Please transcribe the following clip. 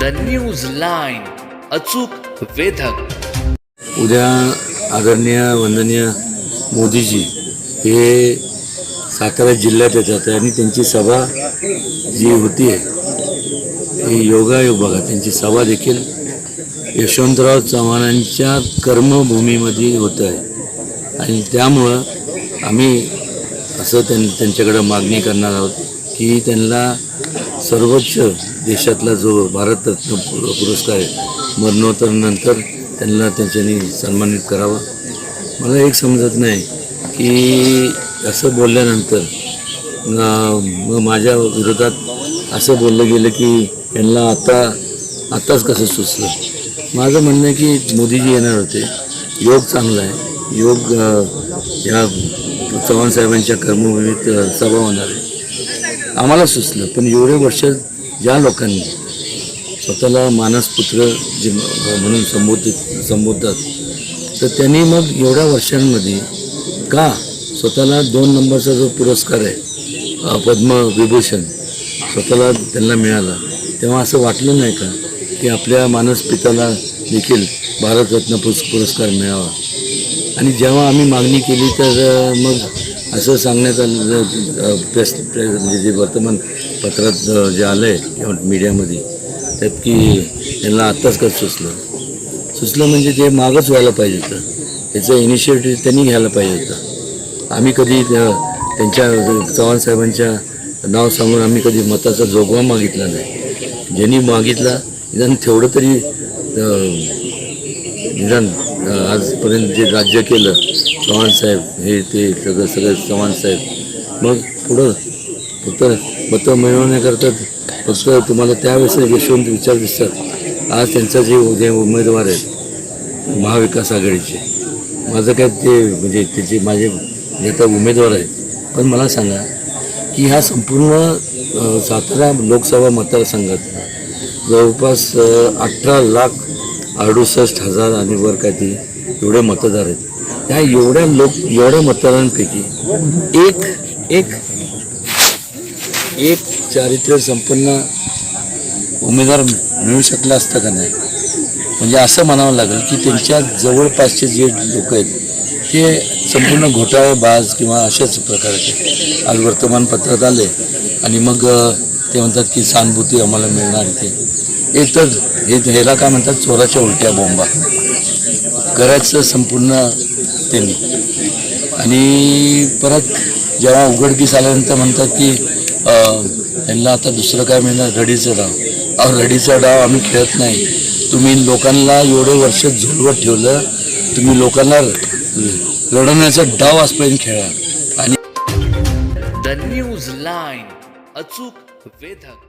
The news line अचूक वेधक. उद्या आदरणीय वंदनीय मोदीजी हे सातारा जिल्ह्यात येतात आणि त्यांची सभा जी होती ही योगायोग बघा त्यांची सभा देखील यशवंतराव चव्हाणांच्या कर्मभूमीमध्ये होत आहे. आणि त्यामुळं आम्ही असं त्यां त्यांच्याकडं मागणी करणार आहोत की त्यांना सर्वोच्च देशातला जो भारतरत्न पुरस्कार आहे मरणोत्तरनंतर त्यांना त्यांच्यानी सन्मानित करावं. मला एक समजत नाही की असं बोलल्यानंतर मग माझ्या विरोधात असं बोललं गेलं की यांना आता आत्ताच कसं सुचलं? माझं म्हणणं आहे की मोदीजी येणार होते. योग चांगला आहे. योग या चव्हाण साहेबांच्या कर्मभूमीत सभा होणार आहे. आम्हाला सुचलं पण एवढे वर्ष ज्या लोकांनी स्वतःला मानसपुत्र जे म्हणून संबोधित संबोधतात तर त्यांनी मग एवढ्या वर्षांमध्ये का स्वतःला दोन नंबरचा जो पुरस्कार आहे पद्मविभूषण स्वतःला त्यांना मिळाला तेव्हा असं वाटलं नाही का की आपल्या मानसपिताला देखील भारतरत्न पुरस्कार मिळावा? आणि जेव्हा आम्ही मागणी केली तर मग असं सांगण्यात आलं प्रेस प्रेस म्हणजे जे वर्तमानपत्रात जे आलं आहे किंवा मीडियामध्ये त्यात की यांना आत्ताच कसं सुचलं? सुचलं म्हणजे ते मागच व्हायला पाहिजे होतं. त्याचं इनिशिएटिव्ह त्यांनी घ्यायला पाहिजे होतं. आम्ही कधी त्या- त्यांच्या चव्हाण साहेबांच्या नाव सांगून आम्ही कधी मताचा जोगवा मागितला नाही. ज्यांनी मागितला निदान तेवढं तरी निदान आजपर्यंत जे राज्य केलं चव्हाण साहेब हे ते सगळं सगळं चव्हाण साहेब. मग पुढं फक्त मतं मिळवण्याकरता फक्त तुम्हाला त्यावेळेस यशवंत विचार दिसतात. आज त्यांचा जे उद्या उमेदवार आहेत महाविकास आघाडीचे. माझं काय ते म्हणजे त्याचे माझे नेता उमेदवार आहेत. पण मला सांगा की ह्या संपूर्ण सातारा लोकसभा मतदारसंघात जवळपास अठरा लाख अडुसष्ट हजार आणि वर काय ती एवढे मतदार आहेत. त्या एवढ्या लोक एवढ्या मतदारांपैकी एक एक एक चारित्र्य संपन्न उमेदवार मिळू शकला असता का नाही? म्हणजे असं म्हणावं लागेल की त्यांच्या जवळपासचे जे लोक आहेत ते संपूर्ण घोटाळेबाज किंवा अशाच प्रकारचे आज वर्तमानपत्रात आले. आणि मग ते म्हणतात की सहानुभूती आम्हाला मिळणार इथे. एकच हे ह्याला काय म्हणतात? चोराच्या उलट्या बोंबा. करायचं संपूर्ण त्यांनी. आणि परत जेव्हा उघडकीस आल्यानंतर म्हणतात की ह्यांना यांना आता दुसरं काय मिळणार? रडीचं डाव. अहो रडीचा डाव आम्ही खेळत नाही. तुम्ही लोकांना एवढे वर्ष झुलवत ठेवलं तुम्ही लोकांना लढवण्याचा डाव आजपर्यंत खेळा आणि द न्यूज लाईन अचूक वेधक.